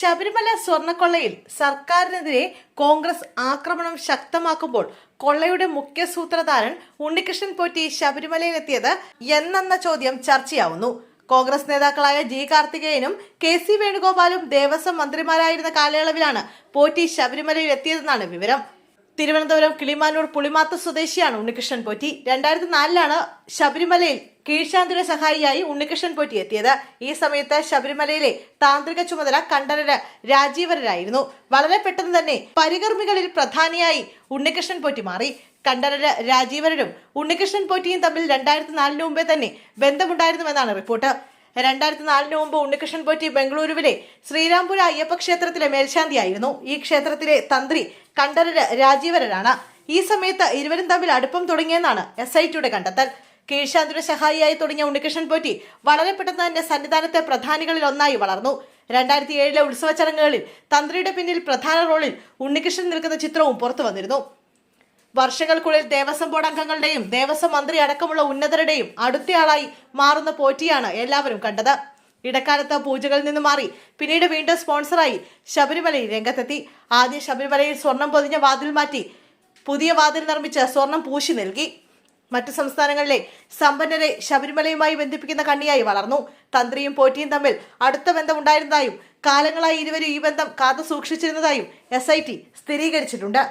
ശബരിമല സ്വർണക്കൊള്ളയിൽ സർക്കാരിനെതിരെ കോൺഗ്രസ് ആക്രമണം ശക്തമാക്കുമ്പോൾ കൊള്ളയുടെ മുഖ്യ സൂത്രധാരൻ ഉണ്ണികൃഷ്ണൻ പോറ്റി ശബരിമലയിലെത്തിയത് എന്നെന്ന ചോദ്യം ചർച്ചയാവുന്നു. കോൺഗ്രസ് നേതാക്കളായ ജി കാർത്തികേയനും കെ സി വേണുഗോപാലും ദേവസ്വം മന്ത്രിമാരായിരുന്ന കാലയളവിലാണ് പോറ്റി ശബരിമലയിൽ എത്തിയതെന്നാണ് വിവരം. തിരുവനന്തപുരം കിളിമാനൂർ പുളിമാത്ത സ്വദേശിയാണ് ഉണ്ണികൃഷ്ണൻ പോറ്റി. രണ്ടായിരത്തി നാലിലാണ് ശബരിമലയിൽ കീഴ്ശാന്തിയുടെ സഹായിയായി ഉണ്ണികൃഷ്ണൻ പോറ്റി എത്തിയത്. ഈ സമയത്ത് ശബരിമലയിലെ താന്ത്രിക ചുമതല കണ്ഠരര് രാജീവരരായിരുന്നു. വളരെ പെട്ടെന്ന് തന്നെ പരികർമ്മികളിൽ പ്രധാനിയായി ഉണ്ണികൃഷ്ണൻ പോറ്റി മാറി. കണ്ഠരര് രാജീവരരും ഉണ്ണികൃഷ്ണൻ പോറ്റിയും തമ്മിൽ രണ്ടായിരത്തി നാലിന് മുമ്പേ തന്നെ ബന്ധമുണ്ടായിരുന്നുവെന്നാണ് റിപ്പോർട്ട്. രണ്ടായിരത്തി നാലിന് മുമ്പ് ഉണ്ണികൃഷ്ണൻ പോറ്റി ബംഗളൂരുവിലെ ശ്രീരാംപുര അയ്യപ്പ ക്ഷേത്രത്തിലെ മേൽശാന്തിയായിരുന്നു. ഈ ക്ഷേത്രത്തിലെ തന്ത്രി കണ്ഠരര് രാജീവരരാണ്. ഈ സമയത്ത് ഇരുവരും തമ്മിൽ അടുപ്പം തുടങ്ങിയെന്നാണ് എസ് ഐ ടിയുടെ കണ്ടെത്തൽ. കീഴ്ശാന്തിയുടെ സഹായിയായി തുടങ്ങിയ ഉണ്ണികൃഷ്ണൻ പോറ്റി വളരെ പെട്ടെന്ന് തന്നെ സന്നിധാനത്തെ പ്രധാനികളിൽ ഒന്നായി വളർന്നു. രണ്ടായിരത്തി ഏഴിലെ ഉത്സവ ചടങ്ങുകളിൽ തന്ത്രിയുടെ പിന്നിൽ പ്രധാന റോളിൽ ഉണ്ണികൃഷ്ണൻ നിൽക്കുന്ന ചിത്രവും പുറത്തു വന്നിരുന്നു. വർഷങ്ങൾക്കുള്ളിൽ ദേവസ്വം ബോർഡ് അംഗങ്ങളുടെയും ദേവസ്വം മന്ത്രി അടക്കമുള്ള ഉന്നതരുടെയും അടുത്തയാളായി മാറുന്ന പോറ്റിയാണ് എല്ലാവരും കണ്ടത്. ഇടക്കാലത്ത് പൂജകളിൽ നിന്ന് മാറി പിന്നീട് വീണ്ടും സ്പോൺസറായി ശബരിമലയിൽ രംഗത്തെത്തി. ആദ്യ ശബരിമലയിൽ സ്വർണം പൊതിഞ്ഞ വാതിൽ മാറ്റി പുതിയ വാതിൽ നിർമ്മിച്ച് സ്വർണം പൂശി നൽകി. മറ്റു സംസ്ഥാനങ്ങളിലെ സമ്പന്നരെ ശബരിമലയുമായി ബന്ധിപ്പിക്കുന്ന കണ്ണിയായി വളർന്നു. തന്ത്രിയും പോറ്റിയും തമ്മിൽ അടുത്ത ബന്ധമുണ്ടായിരുന്നതായും കാലങ്ങളായി ഇരുവരും ഈ ബന്ധം കാത്തു സൂക്ഷിച്ചിരുന്നതായും എസ് സ്ഥിരീകരിച്ചിട്ടുണ്ട്.